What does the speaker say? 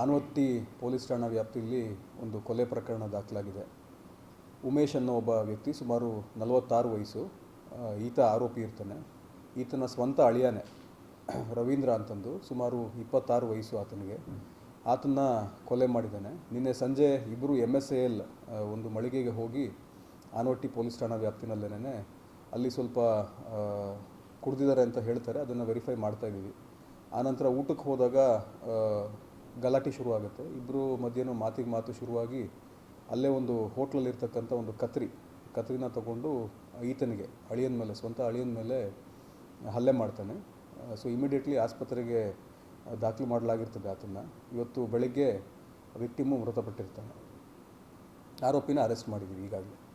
Anavatti police ಠಾಣಾ ವ್ಯಾಪ್ತಿಯಲ್ಲಿ ಒಂದು ಕೊಲೆ ಪ್ರಕರಣ ದಾಖಲಾಗಿದೆ. ಉಮೇಶ್ ಅನ್ನೋ ಒಬ್ಬ ವ್ಯಕ್ತಿ ಸುಮಾರು ನಲವತ್ತಾರು ವಯಸ್ಸು ಈತ ಆರೋಪಿ ಇರ್ತಾನೆ. ಈತನ ಸ್ವಂತ ಅಳಿಯಾನೆ, ರವೀಂದ್ರ ಅಂತಂದು ಸುಮಾರು ಇಪ್ಪತ್ತಾರು ವಯಸ್ಸು ಆತನಿಗೆ. ಆತನ ಕೊಲೆ ಮಾಡಿದ್ದಾನೆ. ನಿನ್ನೆ ಸಂಜೆ ಇಬ್ಬರು ಎಂ ಎಸ್ ಎಲ್ ಒಂದು ಮಳಿಗೆಗೆ ಹೋಗಿ ಆನವಟ್ಟಿ ಪೊಲೀಸ್ ಠಾಣಾ ವ್ಯಾಪ್ತಿನಲ್ಲೇನೆ ಅಲ್ಲಿ ಸ್ವಲ್ಪ ಕುಡಿದಿದ್ದಾರೆ ಅಂತ ಹೇಳ್ತಾರೆ. ಅದನ್ನು ವೆರಿಫೈ ಮಾಡ್ತಾ ಇದ್ದೀವಿ. ಆನಂತರ ಊಟಕ್ಕೆ ಹೋದಾಗ ಗಲಾಟೆ ಶುರುವಾಗುತ್ತೆ. ಇಬ್ಬರು ಮಧ್ಯಾಹ್ನ ಮಾತಿಗೆ ಮಾತು ಶುರುವಾಗಿ ಅಲ್ಲೇ ಒಂದು ಹೋಟ್ಲಲ್ಲಿರ್ತಕ್ಕಂಥ ಒಂದು ಕತ್ರಿ, ಕತ್ರಿನ ತಗೊಂಡು ಈತನಿಗೆ, ಅಳಿಯನ ಮೇಲೆ, ಸ್ವಂತ ಅಳಿಯನ ಮೇಲೆ ಹಲ್ಲೆ ಮಾಡ್ತಾನೆ. ಸೊ ಇಮಿಡಿಯೇಟ್ಲಿ ಆಸ್ಪತ್ರೆಗೆ ದಾಖಲು ಮಾಡಲಾಗಿರ್ತದೆ ಆತನ್ನು. ಇವತ್ತು ಬೆಳಗ್ಗೆ ವಿಕ್ಟಿಮು ಮೃತಪಟ್ಟಿರ್ತಾನೆ. ಆರೋಪಿನ ಅರೆಸ್ಟ್ ಮಾಡಿದ್ದೀವಿ ಈಗಾಗಲೇ.